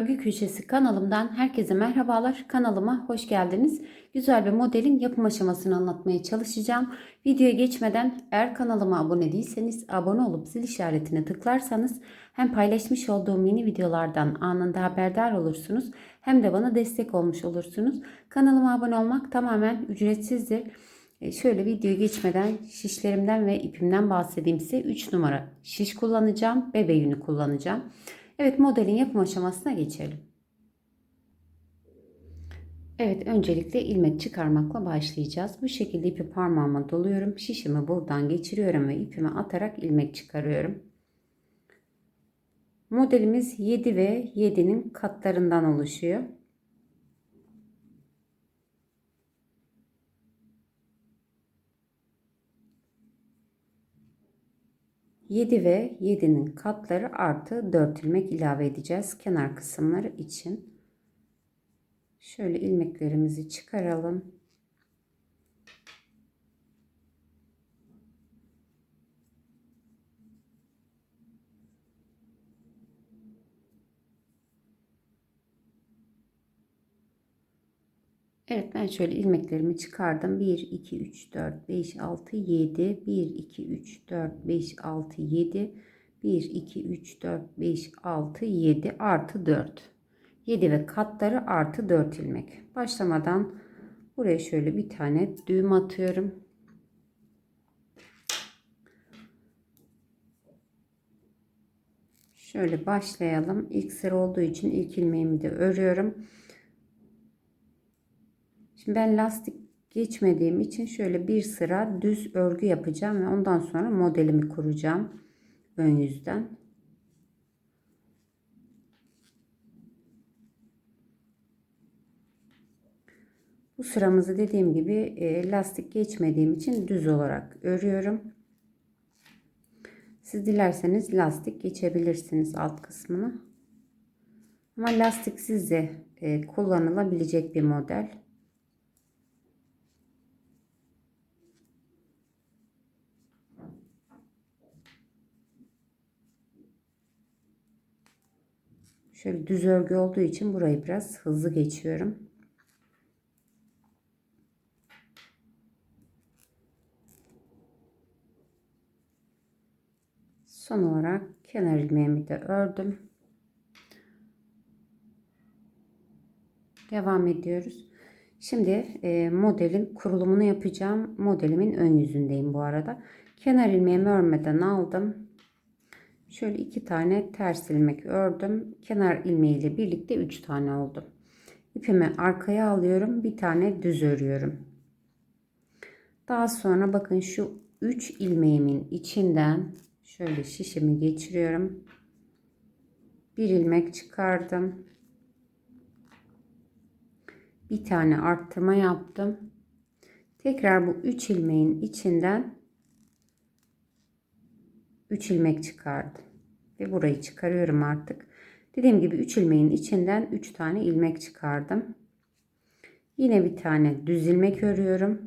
Örgü Köşesi kanalımdan herkese merhabalar. Kanalıma hoş geldiniz. Güzel bir modelin yapım aşamasını anlatmaya çalışacağım. Videoya geçmeden eğer kanalıma abone değilseniz abone olup zil işaretine tıklarsanız hem paylaşmış olduğum yeni videolardan anında haberdar olursunuz hem de bana destek olmuş olursunuz. Kanalıma abone olmak tamamen ücretsizdir. E, Şöyle videoya geçmeden şişlerimden ve ipimden bahsedeyim size. 3 numara şiş kullanacağım. Bebe yünü kullanacağım. Evet modelin yapım aşamasına geçelim. Evet öncelikle ilmek çıkarmakla başlayacağız. Bu şekilde ipi parmağıma doluyorum. Şişimi buradan geçiriyorum ve ipimi atarak ilmek çıkarıyorum. Modelimiz 7 ve 7'nin katlarından oluşuyor. Yedi ve 7'nin katları artı 4 ilmek ilave edeceğiz kenar kısımları için. Şöyle ilmeklerimizi çıkaralım. Evet ben şöyle ilmeklerimi çıkardım. 1, 2, 3, 4, 5, 6, 7. 1, 2, 3, 4, 5, 6, 7. 1, 2, 3, 4, 5, 6, 7 artı 4. 7 ve katları artı 4 ilmek. Başlamadan buraya şöyle bir tane düğüm atıyorum. Şöyle başlayalım. İlk sıra olduğu için ilk ilmeğimi de örüyorum. Şimdi ben lastik geçmediğim için şöyle bir sıra düz örgü yapacağım ve ondan sonra modelimi kuracağım ön yüzden. Bu sıramızı dediğim gibi e, lastik geçmediğim için düz olarak örüyorum. Siz dilerseniz lastik geçebilirsiniz alt kısmını. Ama lastiksiz de e, kullanılabilecek bir model. Şöyle düz örgü olduğu için burayı biraz hızlı geçiyorum. Son olarak kenar ilmeğimi de ördüm. Devam ediyoruz. Şimdi e, modelin kurulumunu yapacağım. Modelimin ön yüzündeyim bu arada. Kenar ilmeğimi örmeden aldım. Şöyle iki tane ters ilmek ördüm. Kenar ilmeği ile birlikte üç tane oldu. İpimi arkaya alıyorum. Bir tane düz örüyorum. Daha sonra bakın şu üç ilmeğimin içinden şöyle şişimi geçiriyorum. Bir ilmek çıkardım. Bir tane arttırma yaptım. Tekrar bu üç ilmeğin içinden 3 ilmek çıkardım. Ve burayı çıkarıyorum artık. Dediğim gibi 3 ilmeğin içinden 3 tane ilmek çıkardım. Yine bir tane düz ilmek örüyorum.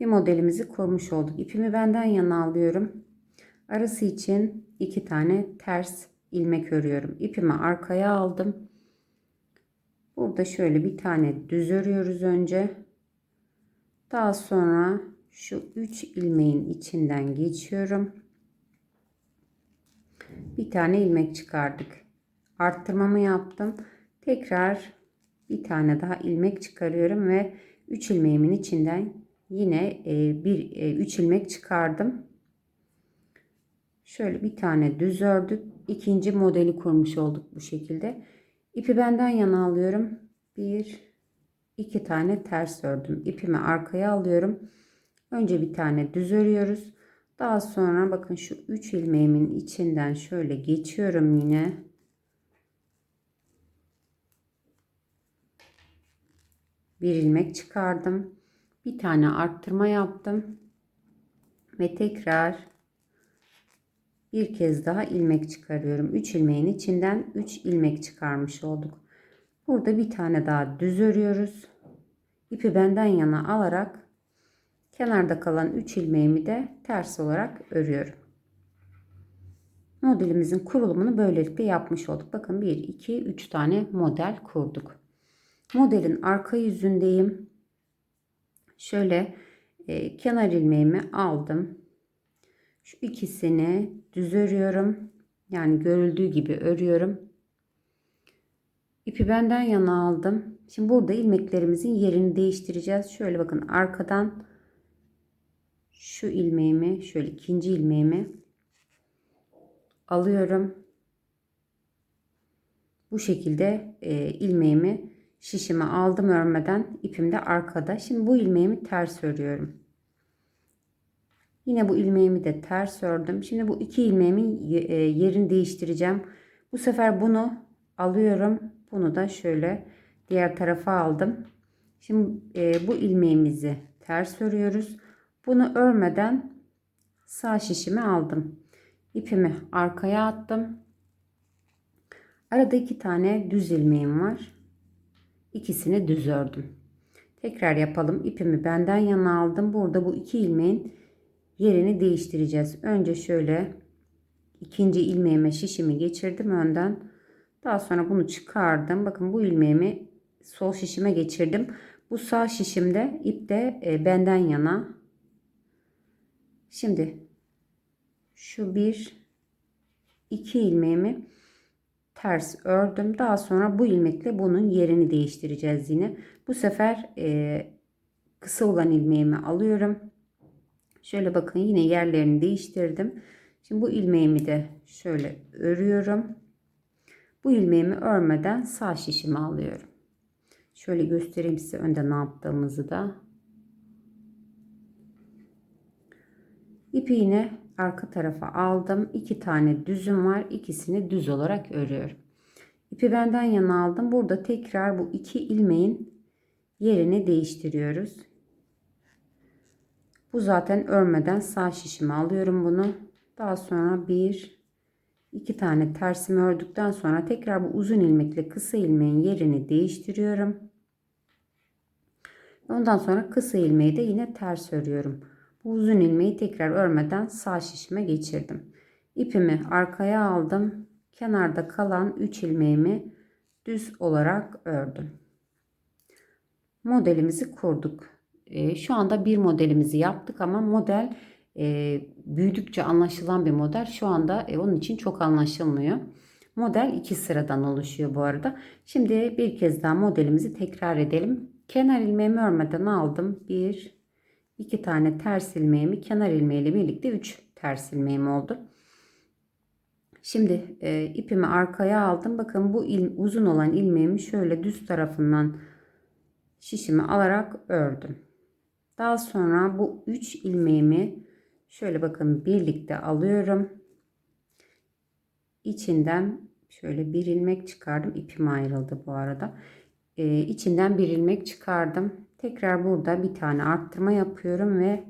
Bir modelimizi kurmuş olduk. İpimi benden yana alıyorum. Arası için 2 tane ters ilmek örüyorum. İpimi arkaya aldım. Burada şöyle bir tane düz örüyoruz önce. Daha sonra şu 3 ilmeğin içinden geçiyorum. Bir tane ilmek çıkardık. Arttırmamı yaptım. Tekrar bir tane daha ilmek çıkarıyorum ve 3 ilmeğimin içinden yine e, bir 3 e, ilmek çıkardım. Şöyle bir tane düz ördük. İkinci modeli kurmuş olduk bu şekilde. İpi benden yana alıyorum. Bir, iki tane ters ördüm. İpimi arkaya alıyorum. Önce bir tane düz örüyoruz. Daha sonra bakın şu 3 ilmeğimin içinden şöyle geçiyorum yine. Bir ilmek çıkardım. Bir tane arttırma yaptım. Ve tekrar bir kez daha ilmek çıkarıyorum. 3 ilmeğin içinden 3 ilmek çıkarmış olduk. Burada bir tane daha düz örüyoruz. İpi benden yana alarak Kenarda kalan 3 ilmeğimi de ters olarak örüyorum. Modelimizin kurulumunu böylelikle yapmış olduk. Bakın 1, 2, 3 tane model kurduk. Modelin arka yüzündeyim. Şöyle e, kenar ilmeğimi aldım. Şu ikisini düz örüyorum. Yani görüldüğü gibi örüyorum. İpi benden yana aldım. Şimdi burada ilmeklerimizin yerini değiştireceğiz. Şöyle bakın arkadan şu ilmeğimi şöyle ikinci ilmeğimi alıyorum. Bu şekilde e, ilmeğimi şişime aldım örmeden ipim de arkada. Şimdi bu ilmeğimi ters örüyorum. Yine bu ilmeğimi de ters ördüm. Şimdi bu iki ilmeğimin e, yerini değiştireceğim. Bu sefer bunu alıyorum. Bunu da şöyle diğer tarafa aldım. Şimdi e, bu ilmeğimizi ters örüyoruz. Bunu örmeden sağ şişimi aldım. İpimi arkaya attım. Arada iki tane düz ilmeğim var. İkisini düz ördüm. Tekrar yapalım. İpimi benden yana aldım. Burada bu iki ilmeğin yerini değiştireceğiz. Önce şöyle ikinci ilmeğime şişimi geçirdim önden. Daha sonra bunu çıkardım. Bakın bu ilmeğimi sol şişime geçirdim. Bu sağ şişimde ip de e, benden yana. Şimdi şu bir iki ilmeğimi ters ördüm. Daha sonra bu ilmekle bunun yerini değiştireceğiz yine. Bu sefer e, kısa olan ilmeğimi alıyorum. Şöyle bakın yine yerlerini değiştirdim. Şimdi bu ilmeğimi de şöyle örüyorum. Bu ilmeğimi örmeden sağ şişimi alıyorum. Şöyle göstereyim size önde ne yaptığımızı da. İpi yine arka tarafa aldım. İki tane düzüm var. İkisini düz olarak örüyorum. İpi benden yana aldım. Burada tekrar bu iki ilmeğin yerini değiştiriyoruz. Bu zaten örmeden sağ şişimi alıyorum bunu. Daha sonra bir iki tane tersimi ördükten sonra tekrar bu uzun ilmekle kısa ilmeğin yerini değiştiriyorum. Ondan sonra kısa ilmeği de yine ters örüyorum. Uzun ilmeği tekrar örmeden sağ şişime geçirdim. İpimi arkaya aldım. Kenarda kalan 3 ilmeğimi düz olarak ördüm. Modelimizi kurduk. E, şu anda bir modelimizi yaptık ama model e, büyüdükçe anlaşılan bir model. Şu anda e, onun için çok anlaşılmıyor. Model iki sıradan oluşuyor bu arada. Şimdi bir kez daha modelimizi tekrar edelim. Kenar ilmeğimi örmeden aldım. Bir, iki tane ters ilmeğimi kenar ilmeğiyle birlikte 3 ters ilmeğim oldu. Şimdi e, ipimi arkaya aldım. Bakın bu il, uzun olan ilmeğimi şöyle düz tarafından şişimi alarak ördüm. Daha sonra bu 3 ilmeğimi şöyle bakın birlikte alıyorum. İçinden şöyle bir ilmek çıkardım. İpim ayrıldı bu arada. Ee, içinden bir ilmek çıkardım. Tekrar burada bir tane arttırma yapıyorum ve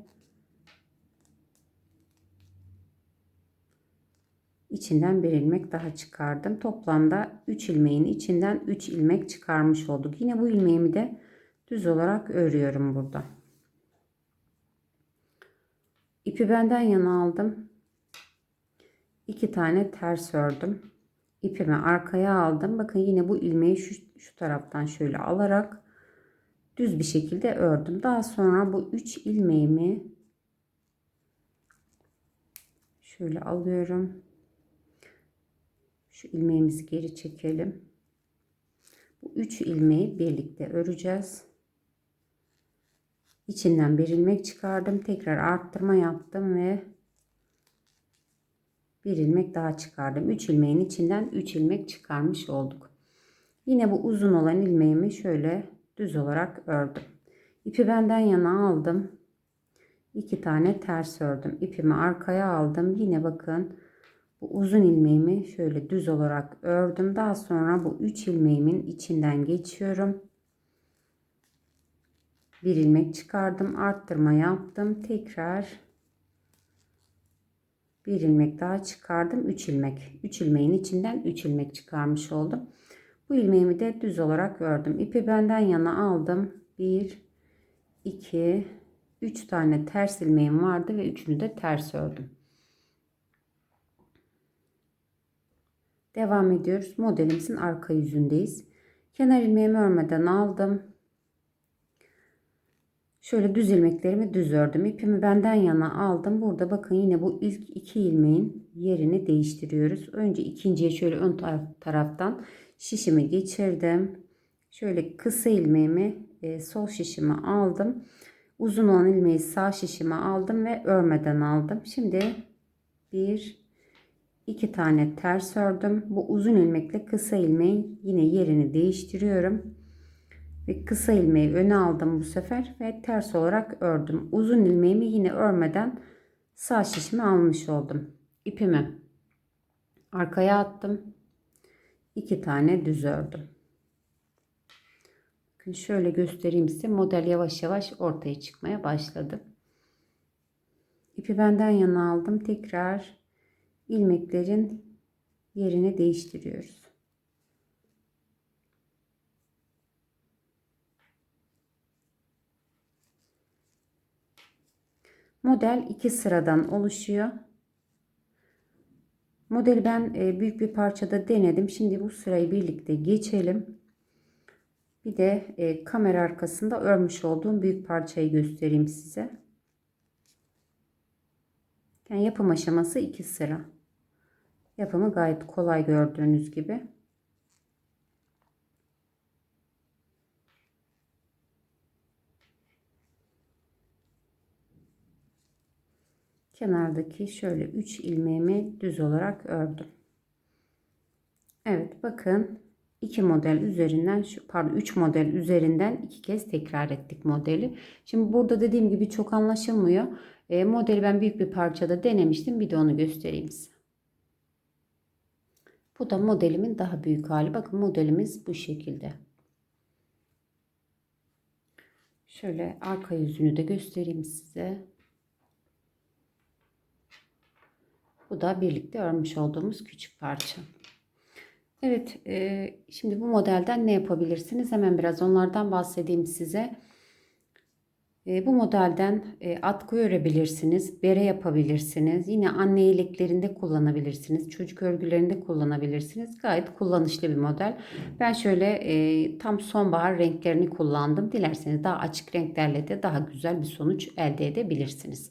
içinden bir ilmek daha çıkardım. Toplamda 3 ilmeğin içinden 3 ilmek çıkarmış olduk. Yine bu ilmeğimi de düz olarak örüyorum burada. İpi benden yana aldım. 2 tane ters ördüm. İpimi arkaya aldım. Bakın yine bu ilmeği şu, şu taraftan şöyle alarak düz bir şekilde ördüm. Daha sonra bu 3 ilmeğimi şöyle alıyorum. Şu ilmeğimizi geri çekelim. Bu 3 ilmeği birlikte öreceğiz. İçinden bir ilmek çıkardım. Tekrar arttırma yaptım ve bir ilmek daha çıkardım. 3 ilmeğin içinden 3 ilmek çıkarmış olduk. Yine bu uzun olan ilmeğimi şöyle düz olarak ördüm. İpi benden yana aldım. 2 tane ters ördüm. İpimi arkaya aldım. Yine bakın bu uzun ilmeğimi şöyle düz olarak ördüm. Daha sonra bu 3 ilmeğimin içinden geçiyorum. Bir ilmek çıkardım. Arttırma yaptım. Tekrar bir ilmek daha çıkardım. 3 ilmek. 3 ilmeğin içinden 3 ilmek çıkarmış oldum. Bu ilmeğimi de düz olarak ördüm. İpi benden yana aldım. 1 2 3 tane ters ilmeğim vardı ve üçünü de ters ördüm. Devam ediyoruz. Modelimizin arka yüzündeyiz. Kenar ilmeğimi örmeden aldım. Şöyle düz ilmeklerimi düz ördüm. İpimi benden yana aldım. Burada bakın yine bu ilk iki ilmeğin yerini değiştiriyoruz. Önce ikinciye şöyle ön taraf, taraftan şişimi geçirdim. Şöyle kısa ilmeğimi e, sol şişime aldım. Uzun olan ilmeği sağ şişime aldım ve örmeden aldım. Şimdi bir iki tane ters ördüm. Bu uzun ilmekle kısa ilmeğin yine yerini değiştiriyorum. Ve kısa ilmeği öne aldım bu sefer ve ters olarak ördüm. Uzun ilmeğimi yine örmeden sağ şişime almış oldum. İpimi arkaya attım. İki tane düz ördüm. Bakın şöyle göstereyim size. Model yavaş yavaş ortaya çıkmaya başladı. İpi benden yana aldım. Tekrar ilmeklerin yerini değiştiriyoruz. Model iki sıradan oluşuyor. Modeli ben e, büyük bir parçada denedim. Şimdi bu sırayı birlikte geçelim. Bir de e, kamera arkasında örmüş olduğum büyük parçayı göstereyim size. Yani yapım aşaması iki sıra. Yapımı gayet kolay gördüğünüz gibi. Kenardaki şöyle 3 ilmeğimi düz olarak ördüm. Evet bakın iki model üzerinden şu pardon 3 model üzerinden iki kez tekrar ettik modeli. Şimdi burada dediğim gibi çok anlaşılmıyor. E, modeli ben büyük bir parçada denemiştim. Bir de onu göstereyim size. Bu da modelimin daha büyük hali. Bakın modelimiz bu şekilde. Şöyle arka yüzünü de göstereyim size. Bu da birlikte örmüş olduğumuz küçük parça. Evet, e, şimdi bu modelden ne yapabilirsiniz? Hemen biraz onlardan bahsedeyim size. E, bu modelden e, atkı örebilirsiniz, bere yapabilirsiniz. Yine anne iyiliklerinde kullanabilirsiniz, çocuk örgülerinde kullanabilirsiniz. Gayet kullanışlı bir model. Ben şöyle e, tam sonbahar renklerini kullandım. Dilerseniz daha açık renklerle de daha güzel bir sonuç elde edebilirsiniz.